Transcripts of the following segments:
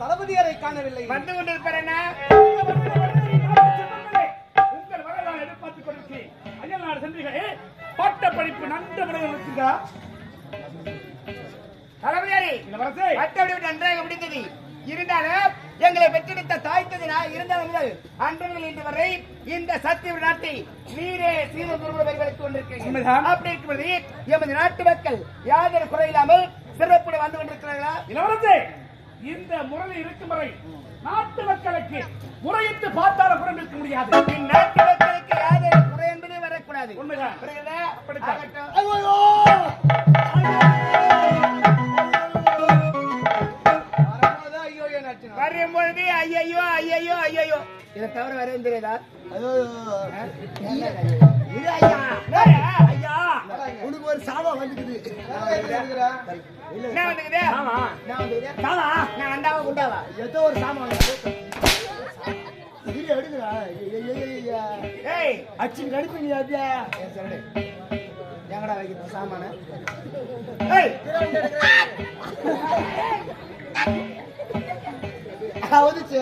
தளபதியாரை காணவில்லை. வந்து அண்ணா உங்கள் வரை நான் எதிர்பார்த்துக் கொண்டிருக்கிறேன் அயல்நாடு சென்றீர்களே. பட்ட படிப்பு நன்ற முறையில் இருக்கிறதா தளபதியாரி இளவரசே பட்டப்படி நன்றாக முடிந்தது. இருந்தாலும் எங்களை பெற்றெடுத்த தாய்த்தது நான் இருந்தாலும் முதல் அன்று இன்று வரை இந்த சத்திய நாட்டை நீரே சீன துருவ பரிவளித்துக் கொண்டிருக்கிறீர்கள். அப்படி இருக்கிறது எமது நாட்டு மக்கள் யாதொரு குறையில்லாமல் சிறப்புடன் வந்து கொண்டிருக்கிறார்களா? இளவரசே இந்த முறையில் இருக்கும் வரை நாட்டு மக்களுக்கு முறையிட்டு பார்த்தால புறம் இருக்க முடியாது இந்நாட்டு மக்களுக்கு யாதொரு குறை என்பது வரக்கூடாது உண்மைதான். புரியுதா? அப்படித்தான். ஆகட்டும். வரும்போது ஐயோ என் அர்ச்சனா. வரும் பொழுது ஐயையோ ஐயையோ ஐயையோ இதை தவிர வேற எதுவும் தெரியாதா? ஐயா. உனக்கு ஒரு சாபம் வந்துக்குது? என்ன வந்துக்குது? ஆமா. சாவா நான் அண்டாவா குண்டாவா ஏதோ ஒரு சாமான் இது எடுக்குறா ஏய். அச்சு கடுப்பீங்க அப்படியா? ஏன் சொல்லு. எங்கடா வைக்கிறது சாமான? ஏய். அவதிச்சு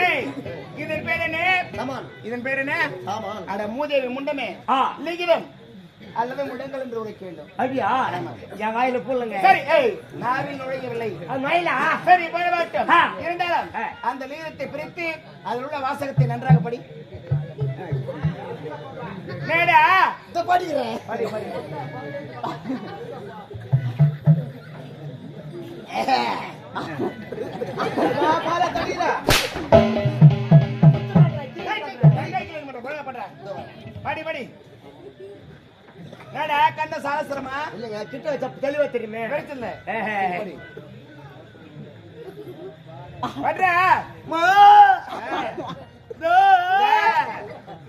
ஏய். இதன் பேர் என்ன? சாமான். இதன் பேர் என்ன? சாமான். அட மூதேவி முண்டமே. லிகிதம். அல்லது முண்டங்கள் என்று உரைக்க வேண்டும் அப்படியா? என் வாயில போடலங்க சரி ஏய் நாவில் நுழையவில்லை. மயிலா சரி போய்விட்டோம் ஆ. இருந்தாலும். அந்த லீகத்தை பிரித்து அதில் உள்ள வாசகத்தை நன்றாக படி. மேடா. இத படிக்கிறேன் படி படி. வா, காலை கிட்ட வச்ச தெளிவா தெரியுமே.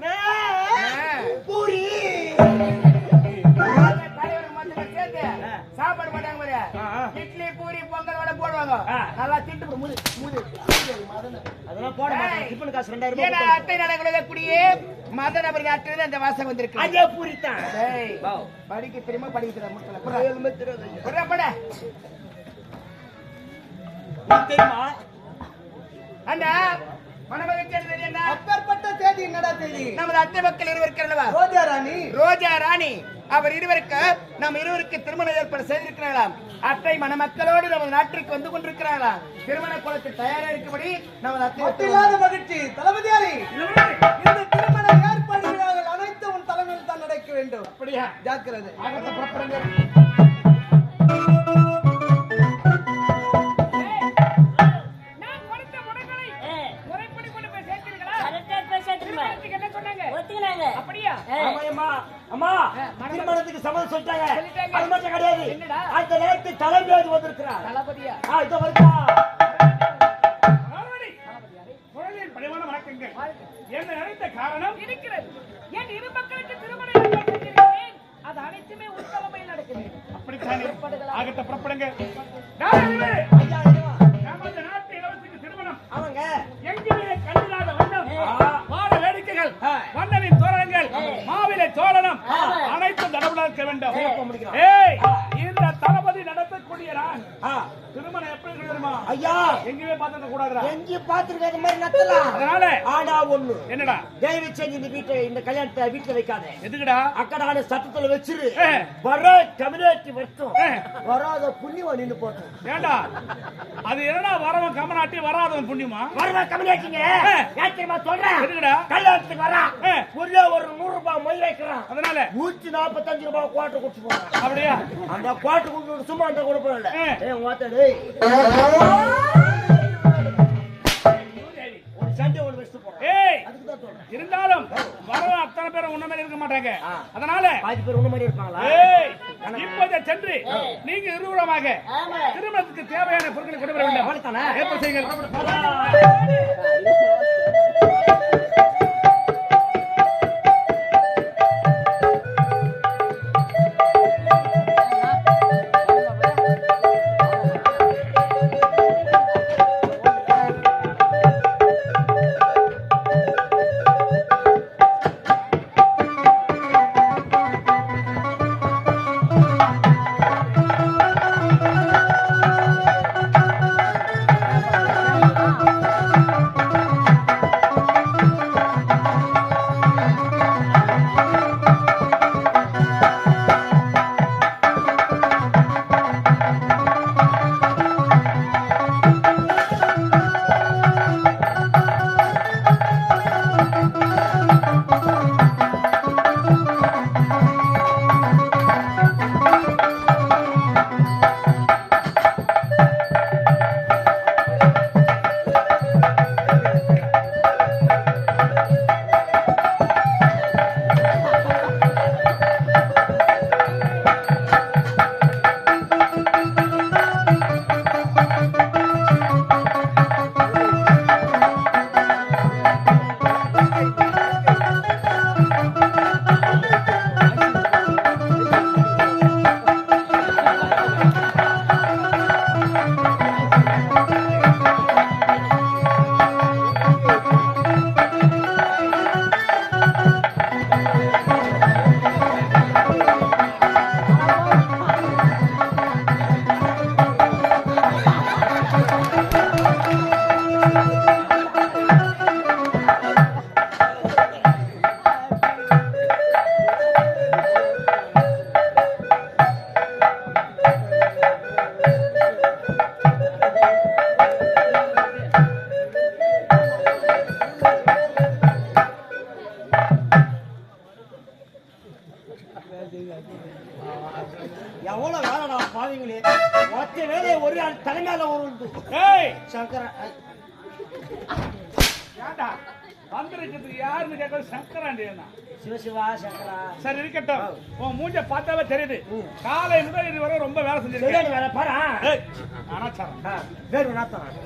மே. பூரி. சாப்பாடு மாட்டாங்க. இட்லி பூரி பொங்கல் வடை போடுவாங்க. நல்லா திட்டு அதெல்லாம் போட மாட்டேன். ஏய். டிஃபன் காசு ரெண்டாயிரம் ரூபாய் மத நபர் நாட்டிலிருந்து அந்த வாசகம் வந்திருக்கு அதே பூரி தான் டேய், வாவ். படிக்க தெரியுமா படிக்க தெரியுமா மக்கள் புறா பட. தெரியுமா? அண்ணா மனமகிழ்ச்சி என்பது என்ன அப்பேற்பட்ட தேதி என்னடா தேதி? நமது அத்தை மக்கள் இருவருக்கு அல்லவா? ரோஜா ராணி. ரோஜா ராணி. அவர் இருவருக்கு நம் இருவருக்கு திருமண ஏற்பாடு செய்திருக்கிறாராம் அத்தை மணமக்களோடு நமது நாட்டிற்கு வந்து கொண்டிருக்கிறாராம் திருமண குளத்தில் தயாரா இருக்கும்படி நமது அத்தை மகிழ்ச்சி. தளபதியாரி வேண்டும். அப்படியா? ஜாக்கிரதை. ஆகத்த புறப்படுங்க. திருமணத்துக்கு சம்மதம் சொல்லிட்டாங்க. சொல்லிட்டாங்க. அது மட்டும் கிடையாது. என்னடா? அந்த நேரத்து தலைமையாக வந்திருக்கிறார். தளபதியா? இதோ வருதா கூடாதுடா எங்கேயும் மாதிரி நத்தலாம் அதனால? ஆனா ஒண்ணு. என்னடா? தயவு செஞ்சு இந்த வீட்டை இந்த கல்யாணத்தை வீட்டுல வைக்காத. எதுக்குடா? அக்கடான சட்டத்துல வச்சிரு. வர கம்யூனிட்டி ஏ. வராத புண்ணியம் நின்னு போட்டோம் ஏண்டா? அது என்னடா வரவன் கமநாட்டி வராதவன் புண்ணியமா? வரவா கம்யூனிட்டிங்க? ஏ. யாத்திரமா சொல்றேன் எதுக்குடா? கல்யாணத்துக்கு வரா. ஒரே ஒரு நூறு ரூபாய் மொய் வைக்கிறான். அதனால? நூத்தி நாற்பத்தஞ்சு ரூபாய் குவாட்டர் குடிச்சு போறான். அப்படியா? அந்த குவாட்டர் குடிச்சு சும்மா அந்த கொடுப்போம் இல்ல ஏ. ஏய் வாத்த டேய் ஒரு சண்டை ஒன்று வச்சுட்டு போறான். ஏய் அதுக்கு தான் சொல்றேன். இருந்தாலும் வரவன் அத்தனை பேரும் உன்ன மாதிரி இருக்க மாட்டாங்க. அதனால பாதி பேர் உன்ன மாதிரி இருப்பாங்களா? ஏய் இப்போதே சென்று நீங்க இருவரமாக திருமணத்துக்கு தேவையான பொருட்களை கொண்டு வர வேண்டும்? ஏற்பாடு செய்யுங்கள்.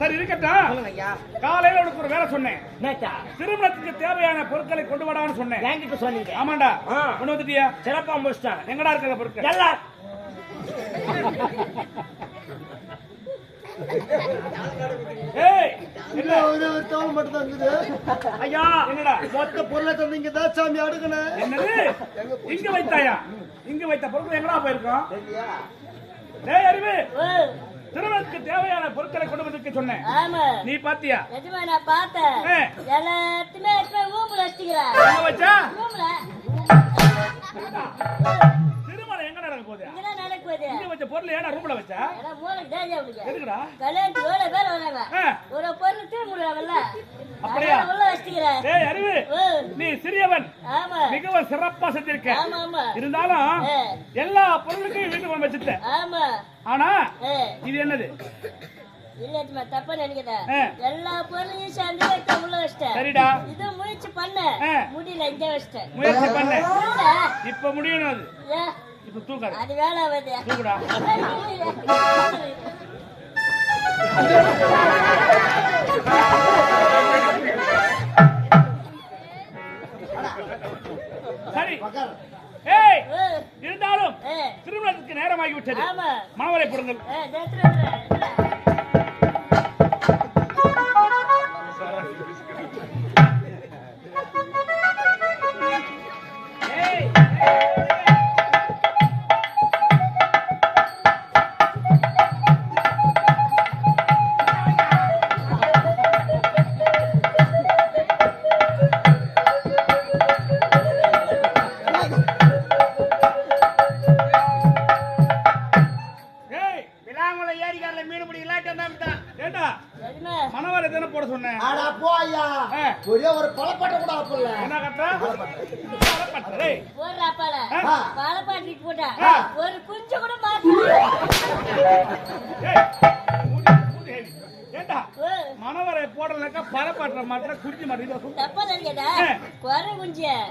சரி இருக்கட்டும் சொல்லுங்க ஐயா காலையில உனக்கு ஒரு வேலை சொன்னேன். திருமணத்துக்கு தேவையான பொருட்களை கொண்டு வாடான்னு சொன்னேன். என்கிட்ட சொன்னீங்க. ஆமாண்டா. கொண்டு வந்துட்டியா? சிறப்பா முடிச்சிட்டேன் எங்கடா இருக்கிற பொருட்கள்? எல்லாம் இங்க வைத்தாயா? இங்க வைத்த பொருட்கள் எங்கடா போயிருக்கோம்? டேய் அறிவு. திருமணத்துக்கு தேவையான பொருட்களை கொண்டு வந்திருக்க சொன்னேன். ஆமா. நீ பாத்தியா? நிஜமா நான் பார்த்தேன். எல்லாத்தையுமே ஊம்புல வச்சுக்கிறேன் எங்க வச்சா ஊம்புல. திருமணம் எங்க நடக்க போகுது? இங்க வச்ச பொருள் ஏடா ரூம்ல வச்சா? மூளைக்கு அவளுக்கு எதுக்குடா? கல்யாணத்துக்கு எவ்வளவு பேர் வராங்க. ஒரு பொண்ணு திரும்பிடுவாங்கல்ல அப்படியா? உள்ள வச்சுக்கிறேன் டேய் அறிவு நீ சிறியவன். ஆமா. மிகவும் சிறப்பா செஞ்சிருக்க. ஆமா ஆமா. இருந்தாலும் ஏ. எல்லா பொருளுக்கும் வீட்டுக்கு கொண்டு வச்சுட்ட ஆமா. ஆனா இது என்னது? இல்ல தப்பா. எல்லா பொருளையும் சேர்ந்து எடுத்து உள்ள வச்சிட்டேன். சரிடா. இது முயற்சி பண்ண. முடியல இங்க வச்சிட்டேன். முயற்சி பண்ண. இப்ப முடியணும் அது. இப்ப தூக்காது. அது வேலை ஆகுது. தூக்குடா. சரி. இருந்தாலும் ஏ, திருமணத்துக்கு நேரமாகி விட்டது ஆமா. மாவரை போடுங்கள்.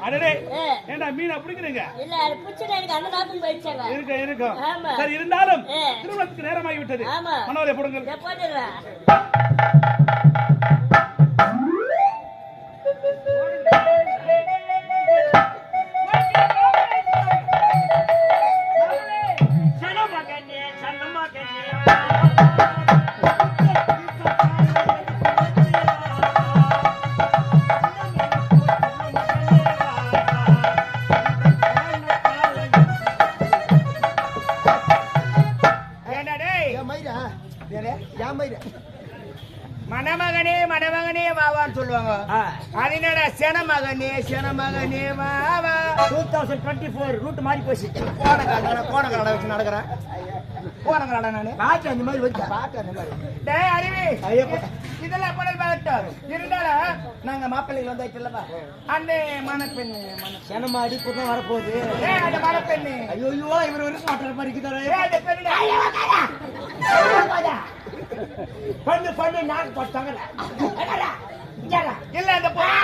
அடடே. ஏண்டா மீனை பிடிக்கிறீங்க இல்ல அது எனக்கு அந்த நாப்பும் போயிடுச்சாங்க இருக்க இருக்கும் ஆமா. சரி இருந்தாலும். திருமணத்துக்கு நேரமாகி விட்டது ஆமா. மணவரை போடுங்க இதை போட்டுடுறேன் ஏண்டா தௌசண்ட் டுவெண்ட்டி ஃபோர் ரூட் மாறி போச்சு. கோணக்காரன் கோணக்காரன் வச்சு நடக்கிறேன். கோணக்காரன் நானு. பாட்டு அந்த மாதிரி வச்சா. பாட்டு அந்த மாதிரி. டேய் அறிவி ஐயப்பா. இதெல்லாம் படம் பார்க்கட்டும் இருந்தாலும் நாங்க மாப்பிள்ளைகள் வந்தாச்சுல்லவா அந்த மணப்பெண்ணு மண சேனமா அடிப்பு தான் வரப்போகுது? அந்த மணப்பெண்ணு. ஐயோ ஐயோ இவர் ஒரு மாட்டுற மாதிரி இருக்குதாரே. பண்ணு பண்ணு நாக்கு இல்ல அந்த பொண்ணு.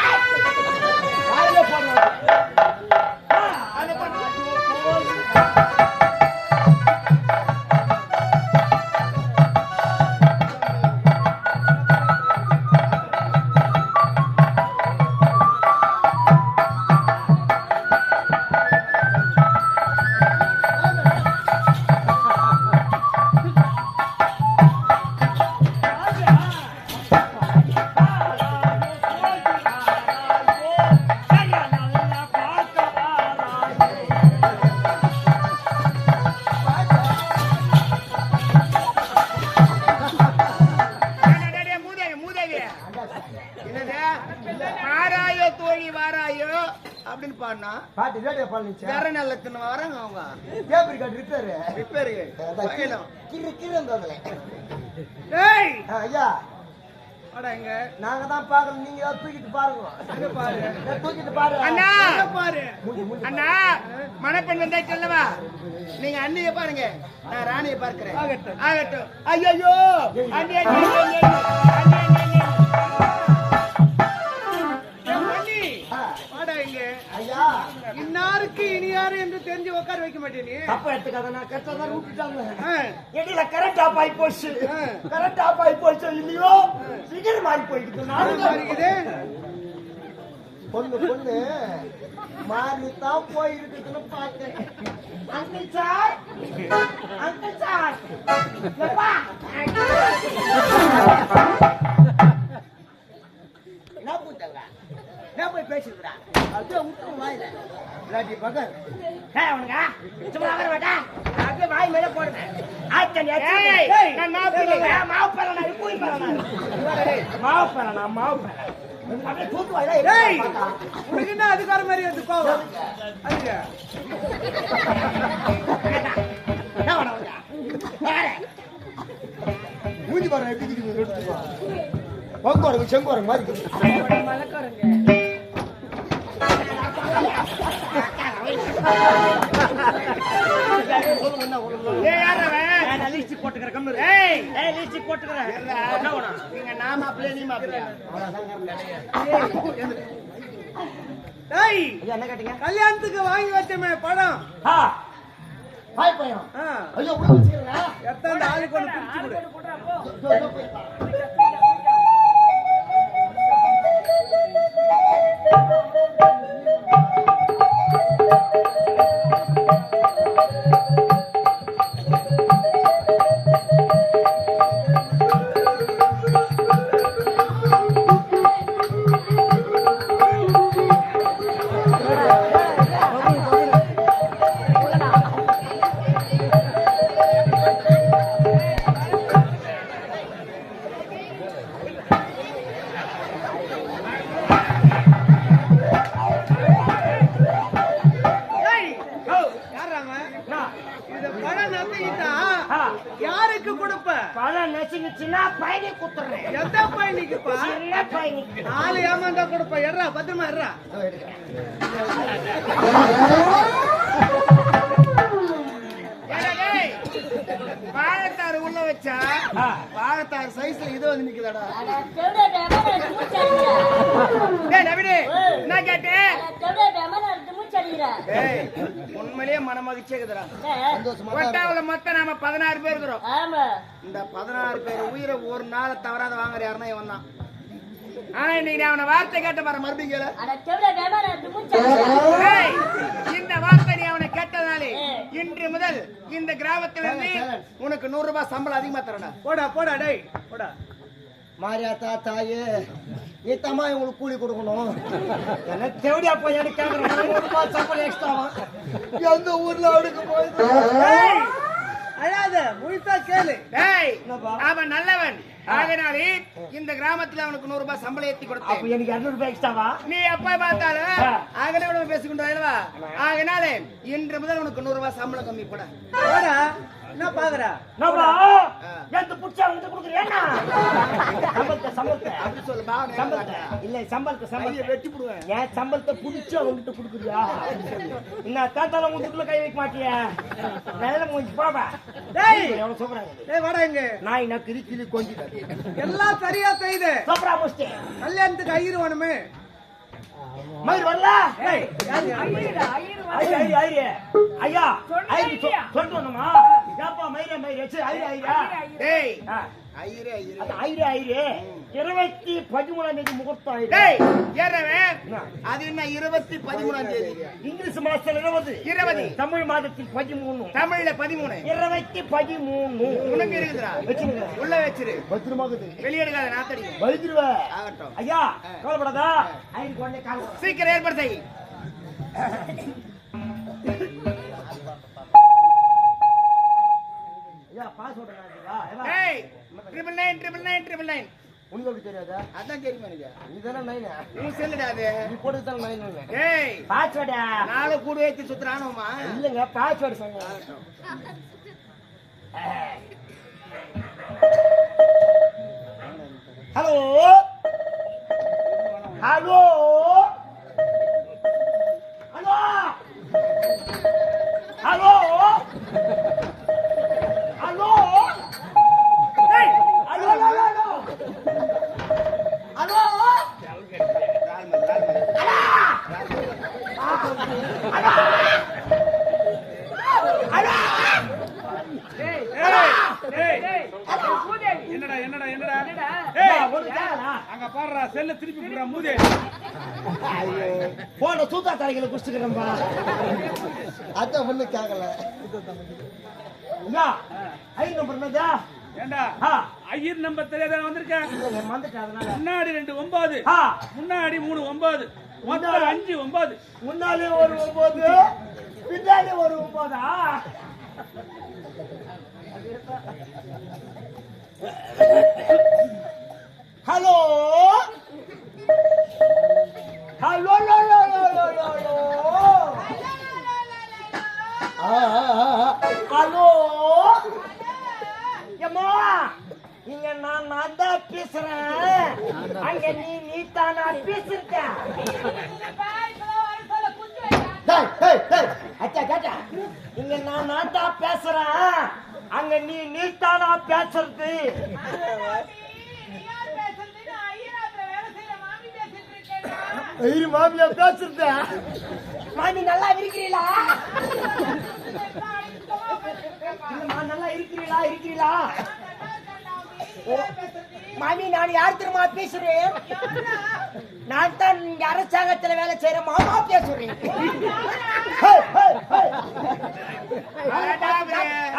டேய்! ஐயா. வாடா இங்க. நாங்க தான் நீங்க ஏதாவது தூக்கிட்டு பாருங்க. பாரு. தூக்கிட்டு பாரு. அண்ணா! பாரு. அண்ணா! மணப்பெண் வந்தாச்சு அல்லவா நீங்க அண்ணிய பாருங்க. நான் ராணிய பார்க்கிறேன். ஆகட்டும். ஆகட்டும். ஐயோ அண்ணி. இனியாரு என்று தெரிஞ்சு உட்கார வைக்க மாட்டேன் தப்பா எடுத்துக்காத நான் கரெக்டா விட்டுட்டாங்க இடையில கரண்ட் ஆஃப் ஆகி போச்சு. கரண்ட் ஆஃப் ஆகி போச்சு இல்லையோ? சிகர் மாறி போயிட்டு நானும் இருக்குது. பொண்ணு பொண்ணு மாறி தான் போயிருக்குதுன்னு பார்த்தேன். Uncle sir? Uncle sir? என்ன போய் பேசிக்கிறா அப்படியே விட்டு வாயில. இல்லாட்டி ஏய் அவனுங்க. சும்மா வர மாட்டா. அப்படியே வாய் மேல போடுறேன். நான் நான் நான் அதிகாரம் மாதிரி வந்து கோவம் மூஞ்சி செங்கோரம் மாதிரி. நீங்க நான் மாப்பிள்ளை, நீ மாப்பிள்ளை. டேய் ஐயா என்ன கேட்டீங்க? கல்யாணத்துக்கு வாங்கி வச்சமே படம் ஐயோ எத்தாந்து ஆளுக்கு ஒண்ணு வாழைத்தாறு சைஸ்ல இது வந்து நிக்குதாடா? என்ன கேட்டேன் உண்மையிலேயே மனமகிழ்ச்சி இருக்குதுடா ஏ, கொட்டாவுல மொத்தம் நாம பதினாறு பேர் இருக்கிறோம். ஆமா. இந்த பதினாறு பேர் உயிரை ஒரு நாள் தவறாத வாங்குற யாருன்னா இவன் தான் ஆனா இன்னைக்கு அவனை வார்த்தை கேட்ட பாரு மறுபடியும் இந்த வார்த்தை நீ அவனை கேட்டதாலே இன்று முதல் இந்த கிராமத்திலிருந்து உனக்கு நூறு ரூபாய் சம்பளம் அதிகமா தரடா போடா போடா டேய் போடா. மாரியாத்தா தாயே நீ தம்மா இவங்களுக்கு கூலி கொடுக்கணும். என்ன தேவடியா போய் எனக்கு கேட்கறேன் சம்பளம் எக்ஸ்ட்ராவா எந்த ஊர்ல அவனுக்கு டேய், அழாத முழுசா கேளு? அவன் நல்லவன். அதனாலே இந்த கிராமத்துல அவனுக்கு நூறு ரூபாய் சம்பளம் ஏத்தி அப்ப கொடுத்தேன் எனக்கு இருநூறு ரூபாய் எக்ஸ்ட்ராவா நீ எப்ப பார்த்தாலும் ஆகனோட பேசிக்கொண்டு ஆகினாலே இன்று முதல் உனக்கு நூறு ரூபாய் சம்பளம் கம்மி போடா. என்ன பாக்குறா? எந்த புடிச்சா வந்து கொடுக்குறேன்னா சம்பளத்தை சம்பளத்தை. அப்படி சொல்லு சம்பளத்தை. இல்ல சம்பளத்தை சம்பளத்தை. வெட்டி போடுவேன். என் சம்பளத்தை புடிச்சு அவங்ககிட்ட கொடுக்குறியா? என்ன தாத்தால உங்களுக்குள்ள கை வைக்க மாட்டியா? நல்ல மூஞ்சி போடா. டேய். எவ்வளவு சூப்பராங்க டேய் வாடா இங்க. நாய் நான் கிளி கொஞ்சம் எல்லாம் சரியா செய்து. சூப்பரா முடிச்சிட்டேன் கல்யாணத்துக்கு ஐயர் வேணுமே. மயில் வரல? ஐயா ஏப்பா மயிரே மயிரே சரி ஐயா ஐயா டேய். ஐயரே ஐயரே. இருபத்தி பதிமூணாம் தேதி முகூர்த்தம் அது என்ன இருபத்தி பதிமூணாம் தேதி? இங்கிலீஷ் மாசத்துல இருபது. இருபது. தமிழ் மாதத்தில் பதிமூணு. தமிழ்ல பதிமூணு. இருபத்தி பதிமூணு. உனக்கு வச்சுருங்க உள்ள வச்சிரு. பத்திரமாகுது வெளியெடுக்காத நாத்தடிக்கும் வைத்திருவ ஆகட்டும். ஐயா கவலைப்படாதா. சீக்கிரம் ஏற்பாடு செய். ஐயா பாஸ்வேர்டு என்னதுடா டேய் triple nine triple nine triple nine உனக்கு தெரியாதா? அதான் தெரியுமா எனக்கு இதுதானே நைனா உன் செல்லுடா அது. நீ போட்டு தான் நைன் பாஸ்வேர்டா நாளை கூடு வைத்து சுத்துறானுமா இல்லங்க பாஸ்வேர்டு ஹலோ ஹலோ ஹலோ டேய் ஹலோ ஹலோ ஹலோ ஹலோ ஏய், டேய், அது பூதேவி. என்னடா என்னடா என்னடா என்னடா? ஏய் ஒரு கேளா அங்க பாடுறா செல்ல திருப்பி போடுறா மூதே போன சூத்தா தலைகளை குடிச்சுக்கிறேன்பா அதான் ஒண்ணு கேட்கல ஐ நம்பர் என்னதா? ஏண்டா? ஆ. ஐயர் நம்பர் தெரியாத வந்திருக்கேன்? முன்னாடி ரெண்டு ஒன்பது. ஆ. முன்னாடி மூணு ஒன்பது. மொத்தம் அஞ்சு ஒன்பது. முன்னாலே ஒரு ஒன்பது பின்னாலே ஒரு ஒன்பதா ஹலோ? Hello hello? எம்மா இங்க நான் நான் தான் பேசுறேன். அங்க நீ நீ தானா பேசிருக்க டேய், டேய், டேய். அச்சா, அச்சா. இங்க நான் நான் தான் பேசுறேன். அங்க நீ நீ தானா பேசுறது. ஐயோ மாமியா பேசுறத. மாமி நல்லா இருக்கிறீங்களா நல்லா இருக்கிறீங்களா இருக்கிறீங்களா மாமி நான் யார் தெரியுமா பேசுறேன்? நான் தான் இங்க அரசாங்கத்துல வேலை செய்யற மாமா பேசுறேன். ஹே, ஹே, ஹே.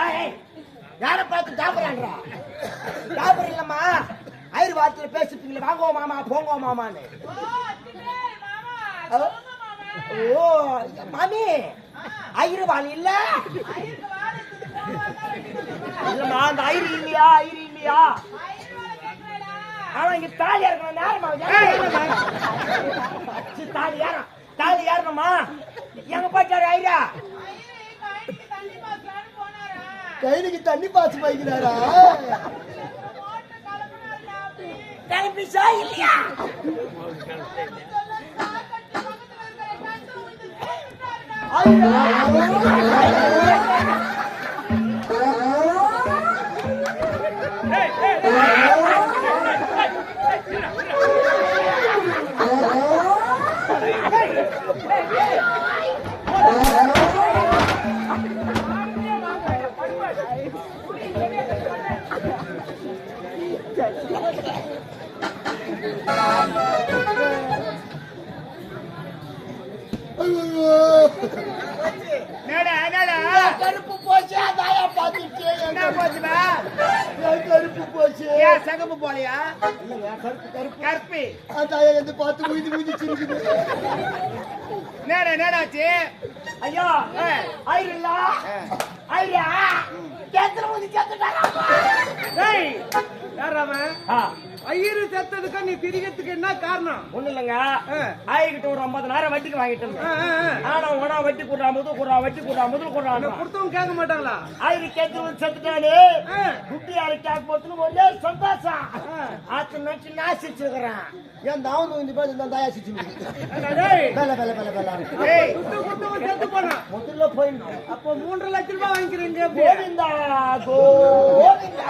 ஏய், யாரை பார்த்து டாபரான்றா டாபர் இல்லம்மா. ஐயர் வார்த்தையில பேசிட்டீங்களே வாங்கோ மாமா போங்கோ மாமான்னு. ஓ மாமி ஐயர் வாழ் இல்ல? இல்லம்மா அந்த ஐயர் இல்லையா ஐயர் இல்லையா? ஆனா இங்க தாலி இருக்கணும் நேரமா தாலி ஏறும் தாலி ஏறணுமா? எங்க போயிட்டாரு ஐயா கைதுக்கு தண்ணி பாய்ச்சி வைக்கிறாரா கிளம்பிச்சா இல்லையா? ஏய், ஏய், கருப்பு போச்சு அதாயா பாத்துச்சு என்ன போச்சுடா கருப்பு போச்சு. ஏன் சகப்பு போலையா? இல்லைங்க, கருப்பு கருப்பு. கற்பி அதாயா வந்து பார்த்து உயிதி உயிதி சிரிக்குது. என்னடா என்னடாச்சு? ஐயா ஏய். ஐயா கேத்துல வந்து கேத்துட்டாரா டேய் யார் அவன்? ஆ, ஐயரு செத்ததுக்கு நீ திரிகிறதுக்கு என்ன காரணம்? ஒண்ணும் இல்லைங்க. ஆ. ஆயிக்கிட்ட ஒரு ஐம்பதாயிரம் வட்டிக்கு வாங்கிட்டு இருந்தேன். ஆனா உனா வட்டி கூடுறா முதல் கூடுறா வட்டி கூடுறா முதல் கூடுறா. கொடுத்தவங்க கேட்க மாட்டாங்களா? ஆயிரம் கேட்டு வந்து செத்துட்டானு. ஆ. குட்டி யாருக்கு கேட்க போட்டுன்னு ஒரே சந்தோஷம். ஆத்து நச்சு நாசிச்சுக்கிறேன். ஏன் தாவன் வந்து பாத்து இந்த தாயா சிச்சு ஏண்டா டேய். வேலை வேலை வேலை வேலை. ஏய். குத்து குத்தவன் செத்து போனான் முதல்ல போயிடணும். அப்போ மூன்றரை லட்சம் ரூபாய் வாங்கிக்கிறீங்க? கோவிந்தா கோவிந்தா.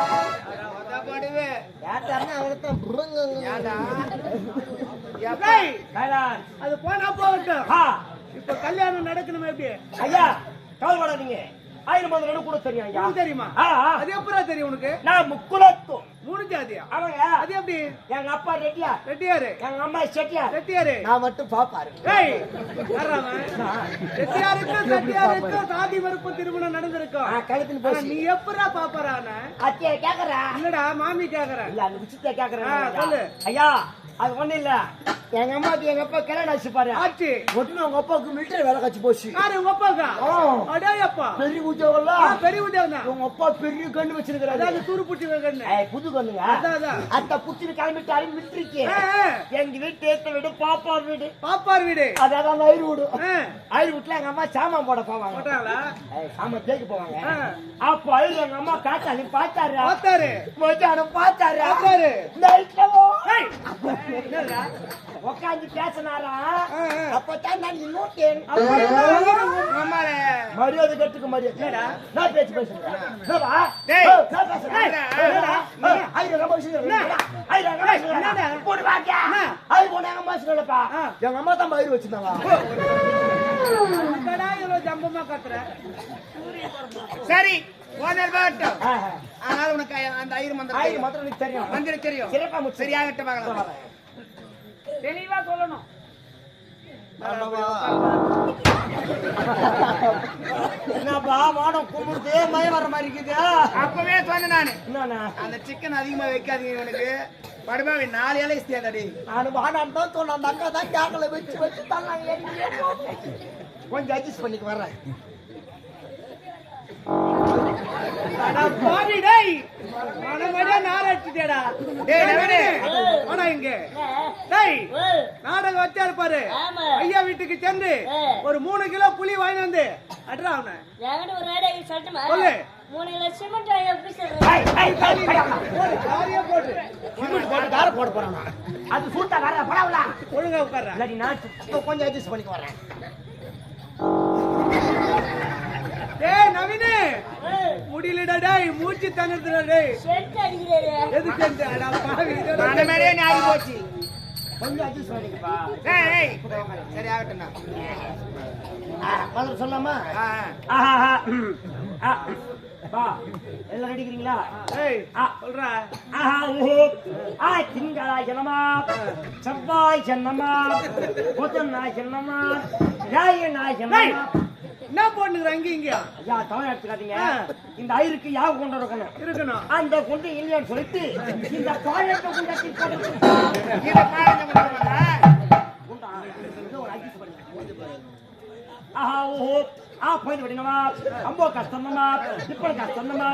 படுவே ஏட்டாருன்னா அவர்தான் ஏன்டா டேய் கைலாஷ். அது போனா போகட்டும். இப்ப கல்யாணம் நடக்கணுமே எப்படி? ஐயா கவலைப்படாதீங்க. ஆயிரம் நேரம் கூட தெரியும் ஐயா. தெரியுமா. அது எப்படா தெரியும் உனக்கு? நான் முக்குலத்தும் மூணு ஜாதியா? அவங்க அது எப்படி? எங்க அப்பா ரெட்டியா ரெட்டியாரு? எங்க அம்மா செட்டியா ரெட்டியாரு? நான் மட்டும் பாப்பாரு. சாதி மறுப்பு திருமணம் நடந்திருக்கும். கழுத்துல ஆனா நீ எப்படா பாப்பறான அத்தியா கேக்குறா. இல்லடா மாமி கேக்குறேன் இல்ல அந்த சொல்லு. ஐயா அது ஒண்ணு இல்ல. எங்க அம்மாக்கு எங்க அப்பா கல்யாணம் ஆச்சு பாரு. ஆச்சு. ஒட்டுமே உங்க அப்பாவுக்கு மிலிட்டரி வேலை கட்சி போச்சு. யாரு உங்க அப்பாக்கா? ஆ. அடே அப்பா. பெரிய உத்தியோகம்ல பெரிய உதயம் தான் உங்க அப்பா பெரிய கண்டு வச்சிருக்கிறாரு. அதாவது துரு புட்டி ஏய், புது கண்ணுங்க. அத்த புத்திரி கிளம்பிட்டாரு மிலிட்டரிக்கு. எங்க வீட்டு ஏத்த வீடு பாப்பா வீடு. பாப்பார் வீடு. அதான் ஐரு வீடு. ஐரு வீட்டுல எங்க அம்மா சாமான் போட போவாங்க. சாமான் தேய்க்க போவாங்க. அப்போ ஐரு எங்க அம்மா காட்டாளி பார்த்தாரு. பார்த்தாரு. மத்தியானம் பார்த்தாரு. பார்த்தாரு. நைட்ல? உட்காந்து பேசினாரா. அப்பதான் நான் அம்மாலே மரியாதை கட்டுக்க மரியாதை நான் பேச்சு பேசுறேன் என்னப்பா? டேய். ஏய், நான் பேசுறேன். என்னடா? என்னடா? ஏய், ஐயோ, ரொம்ப விஷயம் இருக்குடா. ஐயோ, ரொம்ப விஷயம் இருக்குடா. போடு வாக்கியா. ஐயோ, போடு, எங்க அம்மா தான் வச்சிருந்தாங்க ஜம்பமா கத்துற சரி ஆனால் உனக்கு அந்த ஐயர். மந்திரம் ஐயோ, தெரியும். மாத்திரம் எனக்கு தெரியும் மந்திரம் தெரியும் சிறப்பா முச்சு. சரியாகட்ட பார்க்கலாம் தெளிவா சொல்லணும். என்னப்பா வானம் கும்பிடுது மயம் வர மாதிரி இருக்குது. அப்பவே சொன்னேன் நானு. என்னண்ணா? அந்த சிக்கன் அதிகமா வைக்காதீங்க இவனுக்கு. படுபாவி நாலு இலை இஸ்தியாதடி நான் வானான்னு தான் சொன்னேன். அந்த அக்கா தான் கேக்கல வச்சு வச்சு தாங்க கொஞ்சம் அட்ஜஸ்ட் பண்ணிக்கு வர்றேன். அடா பாவி டேய். மனமடியா நார அடிச்சிட்டேடா டேய், நவீனு. வாடா இங்க. டேய் நாடகம் வச்சா இருப்பாரு ஐயா வீட்டுக்கு சென்று ஒரு மூணு கிலோ புளி வாங்கி வந்து அட்ரா அவனை. ஒரு ஐடியா சொல்லட்டுமா? சொல்லு. மூணு கிலோ சிமெண்ட் வாங்கி எப்படி சொல்றது காரியா போடு சிமெண்ட் போட்டு கார போட போறானா? அது சூட்டா ஒழுங்கா உட்கார்றா. நான் கொஞ்சம் அட்ஜஸ்ட் பண்ணிக்க வரேன். டேய் நவீனு. முடியலடா டேய் மூச்சு தங்குதுடா டேய். செட் அடிக்கிறாரு எதுக்கு இந்த அடா பாவி இதோட மனமேலே ஞாபகம் போச்சு. கொஞ்சம் அட்ஜஸ்ட் பண்ணிக்கப்பா ஏய், ஏய். சரி ஆகட்டும் நான். பதில் சொல்லாமா? ஆஹா ஆ பா எல்லாம் ரெடிக்கிறீங்களா ஏய் ஆ. சொல்றா. ஆஹா ஓஹோ ஆ திங்களாய் ஜனமா. செவ்வாய் ஜனமா. புதனாய் ஜனமா. ஞாயிறு ஜனமா. என்ன போட்டுக்கிற அங்கே இங்க? ஐயா தவறு எடுத்துக்காதீங்க. இந்த ஐருக்கு யாவு கொண்டு இருக்கணும் இருக்கணும். அந்த குண்டு இல்லையான்னு சொல்லிட்டு இந்த பாழத்தை குண்டு ஆஹா ஓஹோ. ஆ போயிட்டு விடுங்கம்மா ரொம்ப கஷ்டம்மா இப்ப கஷ்டம்மா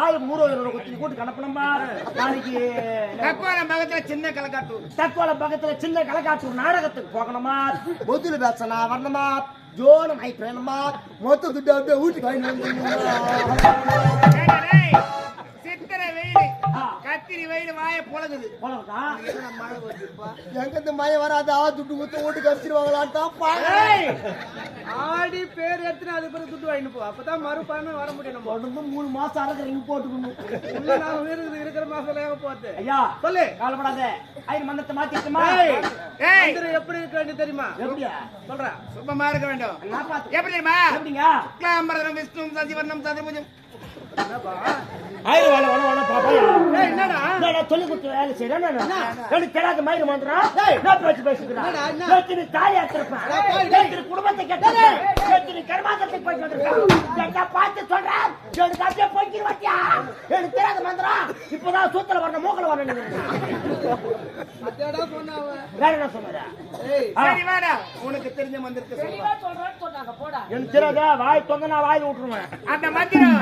ஆள் மூரோதரோட குத்தி கூட்டு கலப்பணும்மா. நாளைக்கு தக்கோலம் பக்கத்துல சின்ன கலக்காட்டூர் தக்கோலம் பக்கத்துல சின்ன கலக்காட்டூர் நாடகத்துக்கு போகணுமா பொதுல பேசனா வரணுமா ஜோன மை பிரேமமா மொத்த துட்டு அப்படியே வீட்டுக்கு வாங்கி ஆ. கத்திரி வெயிலு வாய புழங்குது போலவா எங்க இந்த மய வராதா துட்டு குத்து வீட்டுக்கு அடிச்சிருவாங்களாட்டா ஏய், ஆடி பேர் எடுத்துன்னு அதுக்கு பிறகு துட்டு வாங்கிட்டு போ. அப்பதான் வர முடியும் நம்ம. தொடர்ந்து மூணு மாசம் அறக்க ரிங் போட்டுக்கணும் நான் இருக்குது இருக்கிற மாசம் போகுது? ஐயா சொல்லு. கவலைப்படாத. ஐயர் மந்தத்தை மாத்திட்டுமா எப்படி இருக்க வேண்டியது தெரியுமா? எப்படியா? சொல்றேன் சுத்தமா இருக்க வேண்டும். எப்படி தெரியுமா? எப்படிங்க? விஷ்ணு சசிவர்ணம் சதுர்புஜம். ஆயிரம் வேலை வேணும் வேணும் பாப்பா ஏய், என்னடா என்னடா சொல்லி கொடுத்து வேலை செய்யறேன் எனக்கு தெரியாத மந்திரம் ஏய். நான் பேச்சு பேசுகிறேன்? நேத்து நீ தாலி அறுத்திருப்பேன். அடா, பாய், நேத்து நீ குடும்பத்தை கெட்டது. நேத்து நீ போயிட்டு வந்திருக்க. என்ன பார்த்து சொல்றேன். எனக்கு அப்படியே போய்க்கிட்டு வாத்தியா. எனக்கு தெரியாத மந்திரம். இப்பதான் சூத்துல வரணும், மூக்குல வரணும். வேற என்ன சொன்னது? ஏய், ஆ, சரி வாடா உனக்கு தெரிஞ்ச மந்திரத்தை எனக்கு தெரியாதா? வாய் தொங்க நான் வாய் விட்டுருவேன் அந்த மந்திரம்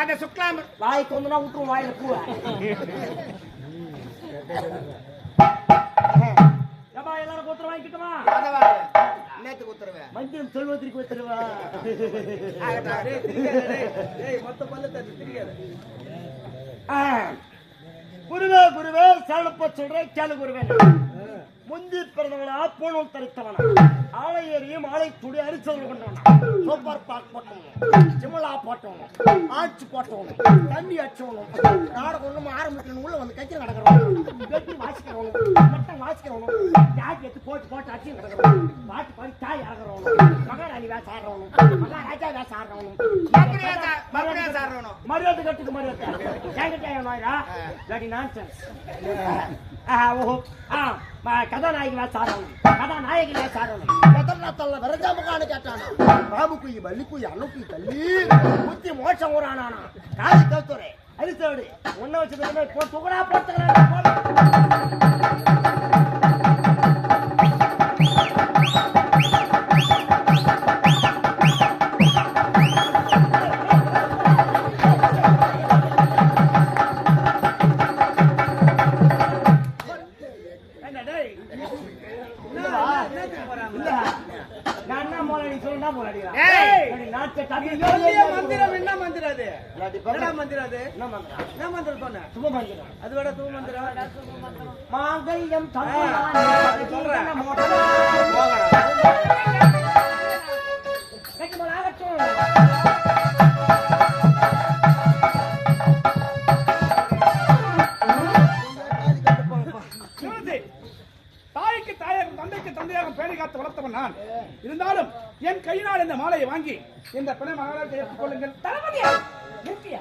அந்த சுக்லாம்பர் வாய் தொந்தனா விட்டுருவோம் வாயில பூவை ஏம்மா, எல்லாரும் கூத்துரு வாங்கிக்கிட்டுமா? நேத்து உத்தரவு மஞ்சள் செல்வத்திற்கு. டேய், மொத்த பல்லு. குருவே குருவே சரணப்ப சொல்றேன் கேளு குருவே. முந்தி பிறந்தவனா பூணூல் தரித்தவனா? ஆலை ஏறியும் ஆலை துடி அரிச்சவர்கள் கொண்டவனா. சூப்பர் பாக் போட்டவனும் சிமலா போட்டவனும் ஆட்சி போட்டவனும் தண்ணி அடிச்சவனும் நாடகம் ஒண்ணும் ஆரம்பிக்கணும் உள்ள வந்து கட்சி நடக்கிறவனும் கட்டி வாசிக்கிறவனும் மட்டம் வாசிக்கிறவனும் ஜாதி எடுத்து போட்டு போட்டு அடிச்சு நடக்கிறவனும் பாட்டு பாடி தாய் இறங்குறவனும் மகாராணி வேச ஆடுறவனும் மகாராஜா வேச ஆடுறவனும். மரியாதை கட்டுக்கு மரியாதை. என்கிட்ட ஏன் நான்சென்ஸ் ஓஹோ. ஆ கதாநாயகி வேச ஆடுறவனும் கதாநாயகி வேச ஆடுறவனும் பத்ரநாத்தல்ல விரஜாமகான்னு கேட்டானா. பாபு குயி வள்ளி குயி அண்ணு தள்ளி புத்தி மோட்சம் ஊரானானா. காதி கவுத்துறை அரிசோடு உன்ன வச்சதுக்கு இப்போ துகடா போட்டுக்கிறேன். மாங்கல்யம் தாய்க்கு தாயாக தந்தைக்கு தந்தையாக பேணி காத்து வளர்த்தவன் நான். இருந்தாலும் என் கையினால் இந்த மாலையை வாங்கி இந்த பிணை மகாராஜை ஏற்றுக் கொள்ளுங்கள் தளபதியா நிறுத்தியா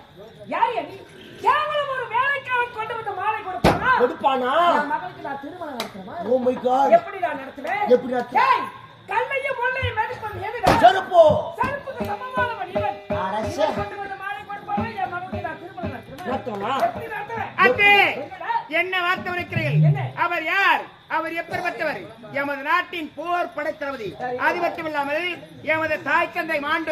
யார் நீ கேவலம் ஒரு வேலைக்காரன் கொண்டு வந்து மாலை கொடுப்பானா கொடுப்பானா என் மகளுக்கு நான் திருமணம் நடத்துறேமா ஓ மை காட் எப்படி நான் நடத்துவேன் எப்படி நடத்துவ? ஏய், கல்லையும் முள்ளையும் மெதிப்பது எதுடா? செருப்போ செருப்புக்கு சமமானவன் இவன். அரச. இவன் கொண்டு வந்து மாலை கொடுப்பானா, என் மகளுக்கு நான் திருமணம் நடத்துவேன். நடத்துவனா? எப்படி நடத்துவேன்? அத்தே என்னடா? என்ன வார்த்தை உரைக்கிறீர்கள்? அவர் யார் அவர் எப்பேற்பட்டவர் எமது நாட்டின் போர் படைத்தளபதி அது மட்டுமில்லாமல் எமது தாய் தந்தை மாண்டு